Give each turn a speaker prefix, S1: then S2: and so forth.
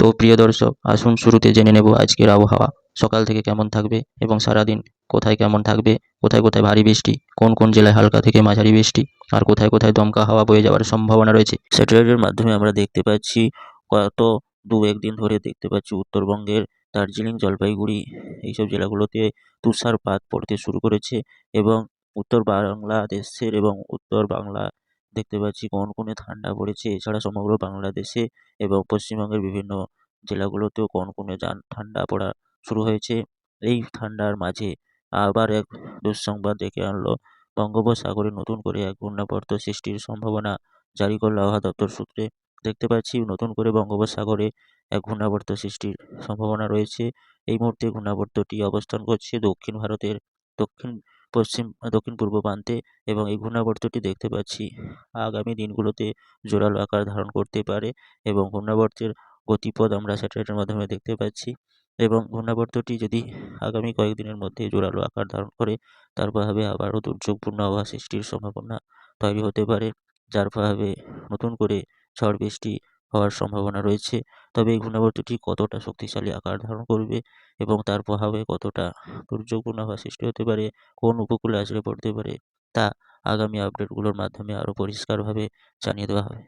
S1: তো প্রিয় দর্শক, আসুন শুরুতে জেনে নেব আজকের আবহাওয়া। সকাল থেকে কেমন থাকবে এবং সারাদিন কোথায় কেমন থাকবে? কোথায় কোথায় ভারী বৃষ্টি? কোন কোন জেলায় হালকা থেকে মাঝারি বৃষ্টি? আর কোথায় কোথায় দমকা হাওয়া বয়ে যাওয়ার সম্ভাবনা রয়েছে? স্যাটেলাইটের মাধ্যমে আমরা দেখতে পাচ্ছি গত দু একদিন ধরে দেখতে পাচ্ছি উত্তরবঙ্গের দার্জিলিং, জলপাইগুড়ি এইসব জেলাগুলোতে তুষারপাত পড়তে শুরু করেছে এবং উত্তর বাংলাদেশের এবং উত্তর বাংলা দেখতে পাচ্ছি কোন কনকনে ঠান্ডা পড়েছে। এছাড়া সমগ্র বাংলাদেশে এবং পশ্চিমবঙ্গের বিভিন্ন জেলাগুলোতেও কনকনে যান, ঠান্ডা পড়া শুরু হয়েছে। এই ঠান্ডার মাঝে আবার এক দুঃসংবাদ ডেকে আনলো, বঙ্গোপসাগরে নতুন করে এক ঘূর্ণাবর্ত সৃষ্টির সম্ভাবনা জারি করল আবহাওয়া দপ্তর সূত্রে। দেখতে পাচ্ছি, নতুন করে বঙ্গোপসাগরে এক ঘূর্ণাবর্ত সৃষ্টির সম্ভাবনা রয়েছে। এই মুহূর্তে ঘূর্ণাবর্তটি অবস্থান করছে দক্ষিণ ভারতের দক্ষিণ, পশ্চিম, দক্ষিণ পূর্ব প্রান্তে এবং এই ঘূর্ণাবর্তটি দেখতে পাচ্ছি। আগামী দিনগুলোতে জোরালো আকার ধারণ করতে পারে এবং ঘূর্ণাবর্তের গতিপথ আমরা স্যাটেলাইটের মাধ্যমে দেখতে পাচ্ছি এবং ঘূর্ণাবর্তটি যদি আগামী কয়েকদিনের মধ্যে জোরালো আকার ধারণ করে, তার প্রভাবে আবারও দুর্যোগপূর্ণ আবহাওয়া সৃষ্টির সম্ভাবনা তৈরি হতে পারে, যার প্রভাবে নতুন করে ঝড় বৃষ্টি হওয়ার সম্ভাবনা রয়েছে। তবে এই ঘূর্ণাবর্তটি কতটা শক্তিশালী আকার ধারণ করবে এবং তার প্রভাবে কতটা দুর্যোগপূর্ণ আবহাওয়া সৃষ্টি হতে পারে, কোন উপকূলে আছড়ে পড়তে পারে, তা আগামী আপডেটগুলোর মাধ্যমে আরও পরিষ্কারভাবে জানিয়ে দেওয়া হবে।